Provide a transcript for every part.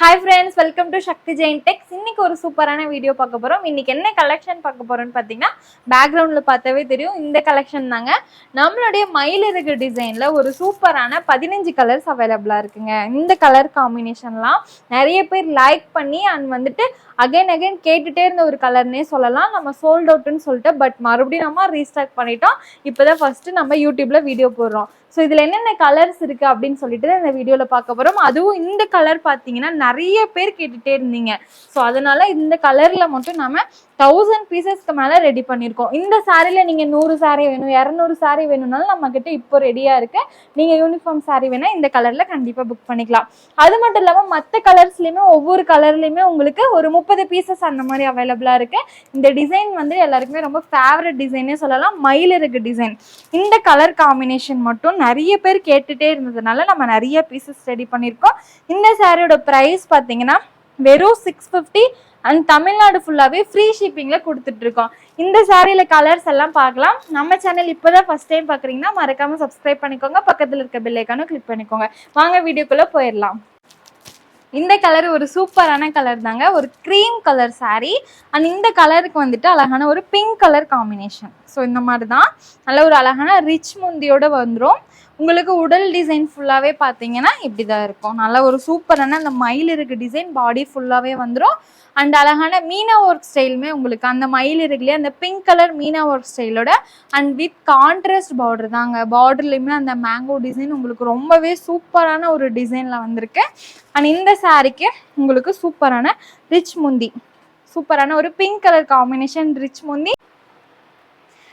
Hi friends welcome to Shakthi Jain tex இன்னைக்கு ஒரு சூப்பரான வீடியோ பார்க்க போகிறோம் இன்னைக்கு என்ன கலெக்ஷன் பார்க்க போகிறோன்னு பார்த்தீங்கன்னா பேக்ரவுண்டில் பார்த்தாவே தெரியும். இந்த கலெக்ஷன் தாங்க. நம்மளுடைய மயிலிறகு டிசைனில் ஒரு சூப்பரான பதினஞ்சு கலர்ஸ் அவைலபிளாக இருக்குங்க. இந்த கலர் காம்பினேஷன்லாம் நிறைய பேர் லைக் பண்ணி அண்ட் வந்துட்டு அகைன் அகைன் கேட்டுகிட்டே இருந்த ஒரு கலர்னே சொல்லலாம். நம்ம சோல்ட் அவுட்னு சொல்லிட்டு பட் மறுபடியும் நம்ம ரீஸ்டாக் பண்ணிட்டோம். இப்போதான் ஃபஸ்ட்டு நம்ம யூடியூப்பில் வீடியோ போடுறோம். ஸோ இதில் என்னென்ன கலர்ஸ் இருக்குது அப்படின்னு சொல்லிட்டு இந்த வீடியோவில் பார்க்க போகிறோம் அதுவும் இந்த கலர் பார்த்தீங்கன்னா நிறைய பேர் கேட்டுட்டே இருந்தீங்க. ஸோ அதனால இந்த கலரில் மட்டும் நாம தௌசண்ட் பீசஸ்க்கு மேலே ரெடி பண்ணியிருக்கோம் இந்த சாரியில் நீங்கள் நூறு சாரி வேணும் இரநூறு சாரி வேணும்னாலும் நம்ம கிட்ட இப்போ ரெடியாக இருக்கு. நீங்கள் யூனிஃபார்ம் சாரி வேணால் இந்த கலரில் கண்டிப்பாக புக் பண்ணிக்கலாம். அது மட்டும் இல்லாமல் மற்ற கலர்ஸ்லையுமே ஒவ்வொரு கலர்லேயுமே உங்களுக்கு ஒரு முப்பது பீசஸ் அந்த மாதிரி அவைலபிளாக இருக்கு. இந்த டிசைன் வந்து எல்லாருக்குமே ரொம்ப ஃபேவரட் டிசைனே சொல்லலாம். மயிலிறகு டிசைன் இந்த கலர் காம்பினேஷன் மட்டும் நிறைய பேர் கேட்டுட்டே இருந்ததுனால நம்ம நிறைய பீசஸ் ரெடி பண்ணியிருக்கோம் இந்த சாரியோட ப்ரைஸ் பார்த்தீங்கன்னா வெறும் சிக்ஸ் ஃபிஃப்டி அண்ட் தமிழ்நாடு ஃபுல்லாகவே ஃப்ரீ ஷிப்பிங்கில் கொடுத்துட்ருக்கோம் இந்த சாரியில் கலர்ஸ் எல்லாம் பார்க்கலாம். நம்ம சேனல் இப்போ தான் ஃபஸ்ட் டைம் பார்க்குறீங்கன்னா மறக்காமல் சப்ஸ்கிரைப் பண்ணிக்கோங்க. பக்கத்தில் இருக்க பெல் கிளிக் பண்ணிக்கோங்க. வாங்க வீடியோக்குள்ளே போயிடலாம். இந்த கலர் ஒரு சூப்பரான கலர் தாங்க. ஒரு க்ரீம் கலர் saree. அண்ட் இந்த கலருக்கு வந்துட்டு அழகான ஒரு பிங்க் கலர் காம்பினேஷன் ஸோ இந்த மாதிரி தான் நல்ல ஒரு அழகான ரிச் முந்தியோட வந்துடும் உங்களுக்கு உடல் டிசைன் ஃபுல்லாகவே பார்த்தீங்கன்னா இப்படி தான் இருக்கும். நல்ல ஒரு சூப்பரான அந்த மயில் இருக்கு டிசைன் பாடி ஃபுல்லாகவே வந்துடும் அண்ட் அழகான மீனா ஒர்க் ஸ்டைலுமே உங்களுக்கு அந்த மயில் இருக்குல்லையே அந்த பிங்க் கலர் மீனா ஒர்க் ஸ்டைலோட அண்ட் வித் கான்ட்ராஸ்ட் பார்டர் தாங்க. பார்டர்லையுமே அந்த மேங்கோ டிசைன் உங்களுக்கு ரொம்பவே சூப்பரான ஒரு டிசைனில் வந்திருக்கு. அண்ட் இந்த சாரீக்கு உங்களுக்கு சூப்பரான ரிச் முந்தி சூப்பரான ஒரு பிங்க் கலர் காம்பினேஷன் ரிச் முந்தி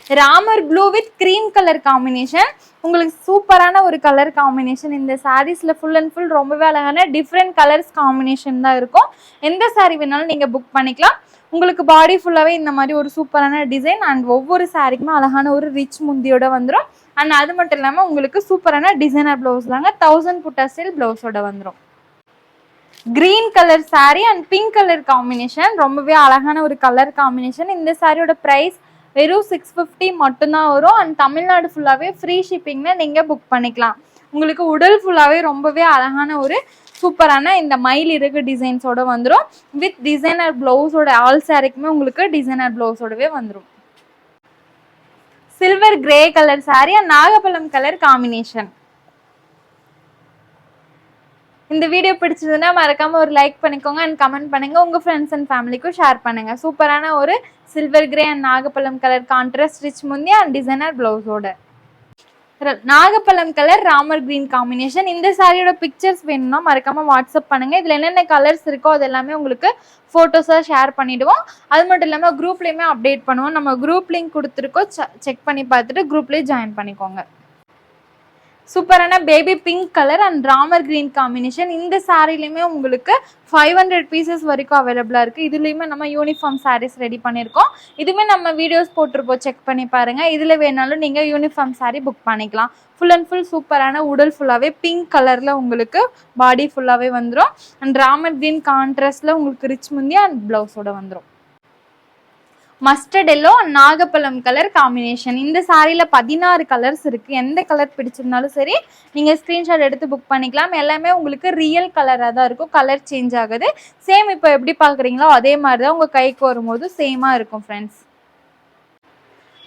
Ramar blue with cream colour combination. உங்களுக்கு சூப்பரான ஒரு கலர் காம்பினேஷன். இந்த சாரீஸில் ஃபுல் அண்ட் ஃபுல் ரொம்பவே அழகான டிஃப்ரெண்ட் கலர்ஸ் காம்பினேஷன் தான் இருக்கும். எந்த saree வேணாலும் நீங்கள் புக் பண்ணிக்கலாம். உங்களுக்கு பாடி ஃபுல்லாகவே இந்த மாதிரி ஒரு சூப்பரான டிசைன் அண்ட் ஒவ்வொரு சாரிக்குமே அழகான ஒரு ரிச் முந்தியோட வந்துடும் அண்ட் அது மட்டும் இல்லாமல் உங்களுக்கு சூப்பரான டிசைனர் ப்ளவுஸ் தாங்க தௌசண்ட் புட்டா ஸ்டைல் ப்ளவுஸோட வந்துடும் green colour saree and pink colour combination ரொம்பவே அழகான ஒரு கலர் காம்பினேஷன் இந்த சாரியோட ப்ரைஸ் வெறும் சிக்ஸ் ஃபிஃப்டி மட்டும்தான் வரும். அண்ட் தமிழ்நாடு ஃபுல்லாகவே ஃப்ரீ ஷிப்பிங்கில் நீங்கள் புக் பண்ணிக்கலாம். உங்களுக்கு உடல் ஃபுல்லாகவே ரொம்பவே அழகான ஒரு சூப்பரான இந்த மயில் இறகு டிசைன்ஸோட வந்துடும் வித் டிசைனர் ப்ளவுஸோட ஆல் சாரிக்குமே உங்களுக்கு டிசைனர் ப்ளவுஸோடவே வந்துடும் silver grey colour saree and நாகப்பழம் colour combination இந்த வீடியோ பிடிச்சதுன்னா மறக்காம ஒரு லைக் பண்ணிக்கோங்க அண்ட் கமெண்ட் பண்ணுங்க. உங்க ஃப்ரெண்ட்ஸ் அண்ட் ஃபேமிலிக்கும் ஷேர் பண்ணுங்க. சூப்பரான ஒரு சில்வர் கிரே அண்ட் நாகப்பழம் கலர் கான்ட்ராஸ்ட் ரிச் முந்தி அண்ட் டிசைனர் பிளவுஸோட நாகப்பழம் கலர் ராமர் கிரீன் காம்பினேஷன் இந்த சாரியோட பிக்சர்ஸ் வேணும்னா மறக்காம வாட்ஸ்அப் பண்ணுங்க. இதுல என்னென்ன கலர்ஸ் இருக்கோ அது எல்லாமே உங்களுக்கு ஃபோட்டோஸாக ஷேர் பண்ணிடுவோம். அது மட்டும் இல்லாமல் குரூப்லேயுமே அப்டேட் பண்ணுவோம். நம்ம குரூப் லிங்க் கொடுத்துருக்கோம். செக் பண்ணி பார்த்துட்டு குரூப்லேயே ஜாயின் பண்ணிக்கோங்க. சூப்பரான baby pink colour and Ramar green combination இந்த சாரிலையுமே உங்களுக்கு ஃபைவ் ஹண்ட்ரட் பீசஸ் வரைக்கும் அவைலபிளாக இருக்குது இதுலேயுமே நம்ம யூனிஃபார்ம் சாரீஸ் ரெடி பண்ணியிருக்கோம். இதுவுமே நம்ம வீடியோஸ் போட்டிருப்போம். செக் பண்ணி பாருங்கள் இதில் வேணாலும் நீங்கள் யூனிஃபார்ம் சாரீ புக் பண்ணிக்கலாம். ஃபுல் அண்ட் ஃபுல் சூப்பரான உடல் ஃபுல்லாகவே பிங்க் கலரில் உங்களுக்கு பாடி ஃபுல்லாகவே வந்துடும் அண்ட் ராமர் கிரீன் கான்ட்ராஸ்டில் உங்களுக்கு ரிச் முந்தி அண்ட் ப்ளவுஸோட வந்துடும் மஸ்டர்ட் எல்லோ நாகப்பழம் கலர் காம்பினேஷன் இந்த சாரியில் பதினாறு கலர்ஸ் இருக்குது எந்த கலர் பிடிச்சிருந்தாலும் சரி நீங்கள் ஸ்க்ரீன்ஷாட் எடுத்து புக் பண்ணிக்கலாம். எல்லாமே உங்களுக்கு ரியல் கலராக தான் இருக்கும். கலர் சேஞ்ச் ஆகுது. சேம் இப்போ எப்படி பார்க்குறீங்களோ அதே மாதிரி தான் உங்கள் கைக்கு வரும்போது சேமாக இருக்கும் friends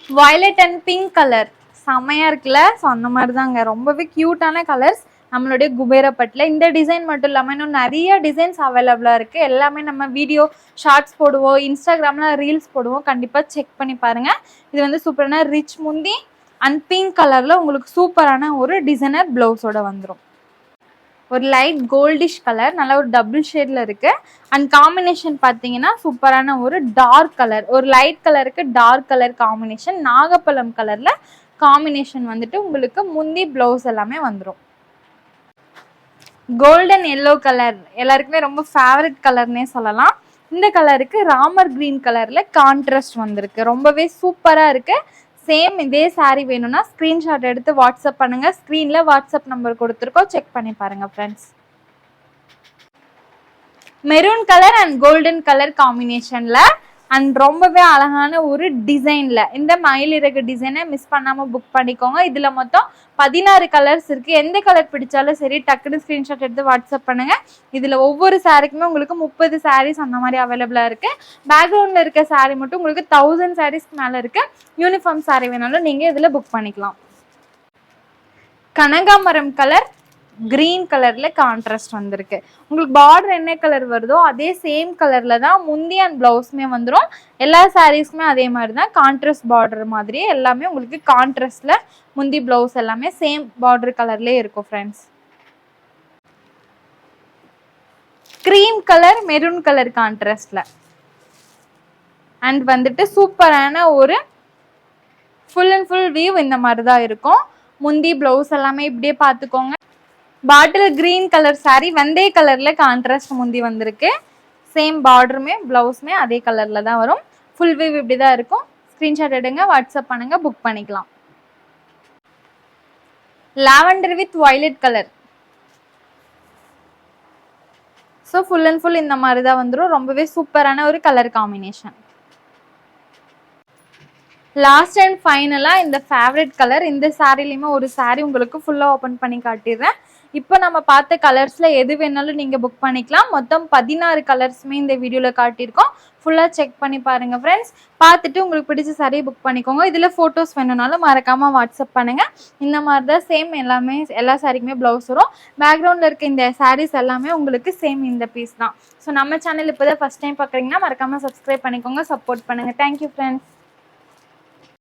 violet and pink colour செம்மையாக இருக்குல்ல? ஸோ அந்த மாதிரி தாங்க ரொம்பவே க்யூட்டான கலர்ஸ் நம்மளுடைய குபேரப்பட்டில். இந்த டிசைன் மட்டும் இல்லாமல் இன்னும் நிறைய டிசைன்ஸ் அவைலபிளாக இருக்குது எல்லாமே நம்ம வீடியோ ஷார்ட்ஸ் போடுவோம் இன்ஸ்டாகிராமில் ரீல்ஸ் போடுவோம். கண்டிப்பாக செக் பண்ணி பாருங்கள் இது வந்து சூப்பரான ரிச் முந்தி அண்ட் பிங்க் கலரில் உங்களுக்கு சூப்பரான ஒரு டிசைனர் ப்ளவுஸோட வந்துடும் ஒரு லைட் கோல்டிஷ் கலர் நல்ல ஒரு டபுள் ஷேடில் இருக்குது அண்ட் காம்பினேஷன் பார்த்தீங்கன்னா சூப்பரான ஒரு டார்க் கலர் ஒரு லைட் கலருக்கு டார்க் கலர் காம்பினேஷன் நாகப்பழம் கலரில் காம்பினேஷன் வந்துட்டு உங்களுக்கு முந்தி ப்ளவுஸ் எல்லாமே வந்துடும் கோல்டன் எல்லோ கலர் எல்லாருக்குமே ரொம்ப ஃபேவரட் கலர்னே சொல்லலாம். இந்த கலருக்கு ராமர் கிரீன் கலரில் கான்ட்ராஸ்ட் வந்திருக்கு. ரொம்பவே சூப்பராக இருக்கு. சேம் இதே சாரீ வேணும்னா ஸ்க்ரீன்ஷாட் எடுத்து வாட்ஸ்அப் பண்ணுங்கள் ஸ்க்ரீனில் வாட்ஸ்அப் நம்பர் கொடுத்துருக்கோம். செக் பண்ணி பாருங்கள் friends maroon colour and golden colour காம்பினேஷனில் அண்ட் ரொம்பவே அழகான ஒரு டிசைனில் இந்த மயில் இறகு டிசைனை மிஸ் பண்ணாமல் புக் பண்ணிக்கோங்க. இதில் மொத்தம் பதினாறு கலர்ஸ் இருக்குது எந்த கலர் பிடிச்சாலும் சரி டக்குனு ஸ்க்ரீன்ஷாட் எடுத்து வாட்ஸ்அப் பண்ணுங்கள் இதில் ஒவ்வொரு சாரீக்குமே உங்களுக்கு முப்பது சாரீஸ் அந்த மாதிரி அவைலபிளாக இருக்குது பேக்ரவுண்டில் இருக்க சாரீ மட்டும் உங்களுக்கு தௌசண்ட் சாரீஸ்க்கு மேலே இருக்குது யூனிஃபார்ம் சாரீ வேணாலும் நீங்கள் இதில் புக் பண்ணிக்கலாம். கனகாமரம் கலர் கிரீன் கலர்ல கான்ட்ராஸ்ட் வந்திருக்கு. உங்களுக்கு பார்டர் என்ன கலர் வருதோ அதே சேம் கலர்ல தான் முந்தி அண்ட் பிளவுஸ்மே வந்துடும் எல்லா சாரீஸ்க்குமே அதே மாதிரி தான் கான்ட்ராஸ்ட் பார்டர் மாதிரியே எல்லாமே உங்களுக்கு கான்ட்ராஸ்ட்ல முந்தி பிளவுஸ் எல்லாமே சேம் பார்டர் கலர்லேயே இருக்கும் friends cream colour maroon colour கான்ட்ராஸ்ட்ல and வந்துட்டு சூப்பரான ஒரு ஃபுல் அண்ட் ஃபுல் வியூ இந்த மாதிரி தான் இருக்கும். முந்தி பிளவுஸ் எல்லாமே இப்படியே பார்த்துக்கோங்க. பாட்டில் கிரீன் கலர் saree வெந்தய கலரில் கான்ட்ராஸ்ட் முந்தி வந்திருக்கு. சேம் பார்டருமே ப்ளவுஸுமே அதே கலரில் தான் வரும். ஃபுல் வியூ இப்படி தான் இருக்கும். ஸ்க்ரீன்ஷாட் எடுங்க வாட்ஸ்அப் பண்ணுங்க புக் பண்ணிக்கலாம். Lavender with violet colour so full and full இந்த மாதிரி தான் வந்துடும் ரொம்பவே சூப்பரான ஒரு கலர் காம்பினேஷன் லாஸ்ட் அண்ட் ஃபைனலாக இந்த ஃபேவரட் கலர் இந்த சாரிலையுமே ஒரு saree உங்களுக்கு ஃபுல்லாக ஓப்பன் பண்ணி காட்டிடுறேன். இப்போ நம்ம பார்த்த கலர்ஸில் எது வேணாலும் நீங்கள் புக் பண்ணிக்கலாம். மொத்தம் பதினாறு கலர்ஸுமே இந்த வீடியோவில் காட்டியிருக்கோம். ஃபுல்லாக செக் பண்ணி பாருங்கள் ஃப்ரெண்ட்ஸ் பார்த்துட்டு உங்களுக்கு பிடிச்ச சாரியை புக் பண்ணிக்கோங்க. இதில் ஃபோட்டோஸ் வேணும்னாலும் மறக்காமல் வாட்ஸ்அப் பண்ணுங்கள் இந்த மாதிரி தான் சேம் எல்லாமே எல்லா சாரிக்குமே ப்ளவுஸ் வரும். பேக்ரவுண்டில் இருக்க இந்த சாரீஸ் எல்லாமே உங்களுக்கு சேம் இந்த பீஸ் தான். ஸோ நம்ம சேனல் இப்போ தான் ஃபஸ்ட் டைம் பார்க்குறீங்கன்னா மறக்காமல் சப்ஸ்கிரைப் பண்ணிக்கோங்க சப்போர்ட் பண்ணுங்கள் தேங்க்யூ ஃப்ரெண்ட்ஸ்